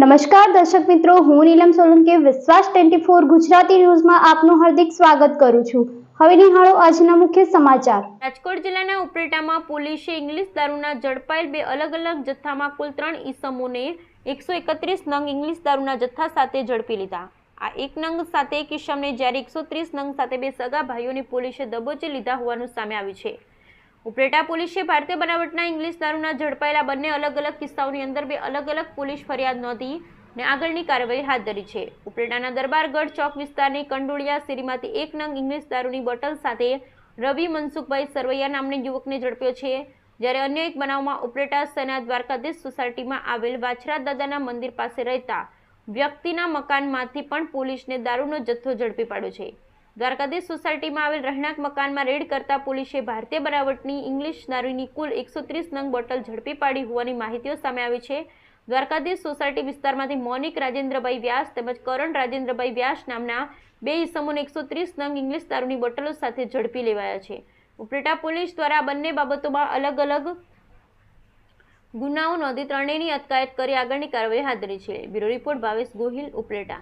નમસ્કાર દર્શક મિત્રો, હું નીલમ સોલંકી, વિશ્વાસ ટ્વેન્ટી ફોર ગુજરાતી ન્યૂઝમાં આપનું હાર્દિક સ્વાગત કરું છું. હવે નિહાળો આજના મુખ્ય સમાચાર. રાજકોટ જિલ્લાના ઉપરેટામાં પોલીસે ઇંગ્લિશ દારૂના ઝડપાયેલ બે અલગ અલગ જથ્થામાં કુલ ત્રણ ઈસમોને એકસો એકત્રીસ નંગ ઇંગ્લિશ દારૂના જથ્થા સાથે ઝડપી લીધા. આ એક નંગ સાથે એક ઈસમને જ્યારે એકસો ત્રીસ નંગ સાથે બે સગા ભાઈઓને પોલીસે દબોચી લીધા હોવાનું સામે આવ્યું છે. ઉપરેટા પોલીસે ભારતીય બનાવટના ઇંગ્લિશ દારૂના ઝડપાયેલા બંને અલગ અલગ કિસ્સાઓની અંદર બે અલગ અલગ પોલીસ ફરિયાદ નોંધી અને આગળની કાર્યવાહી હાથ ધરી છે. ઉપરેટાના દરબારગઢ ચોક વિસ્તારની કંડોળિયા શેરીમાંથી એક નંગ ઇંગ્લિશ દારૂની બોટલ સાથે રવિ મનસુખભાઈ સરવૈયા નામની યુવકને ઝડપ્યો છે. જ્યારે અન્ય એક બનાવમાં ઉપરેટા સેના દ્વારકાધીશ સોસાયટીમાં આવેલ વાછરા દાદાના મંદિર પાસે રહેતા વ્યક્તિના મકાનમાંથી પણ પોલીસને દારૂનો જથ્થો ઝડપી પાડ્યો છે. દ્વારકાધીશ સોસાયટીમાં આવેલ રહેણાંક મકાનમાં રેડ કરતા પોલીસે ભારતીય બનાવટની ઇંગ્લિશ દારૂની કુલ એકસો નંગ બોટલ ઝડપી પાડી હોવાની માહિતીઓ સામે આવી છે. દ્વારકાધીશ સોસાયટી વિસ્તારમાંથી મોનિક રાજેન્દ્રભાઈ વ્યાસ તેમજ કરણ રાજેન્દ્રભાઈ વ્યાસ નામના બે ઇસમોને એકસો નંગ ઇંગ્લિશ દારૂની બોટલો સાથે ઝડપી લેવાયા છે. ઉપરેટા પોલીસ દ્વારા બંને બાબતોમાં અલગ અલગ ગુનાઓ નોંધી ત્રણેયની અટકાયત કરી આગળની કાર્યવાહી હાથ ધરી છે. Bureau report Bhavesh Gohil, Upleta.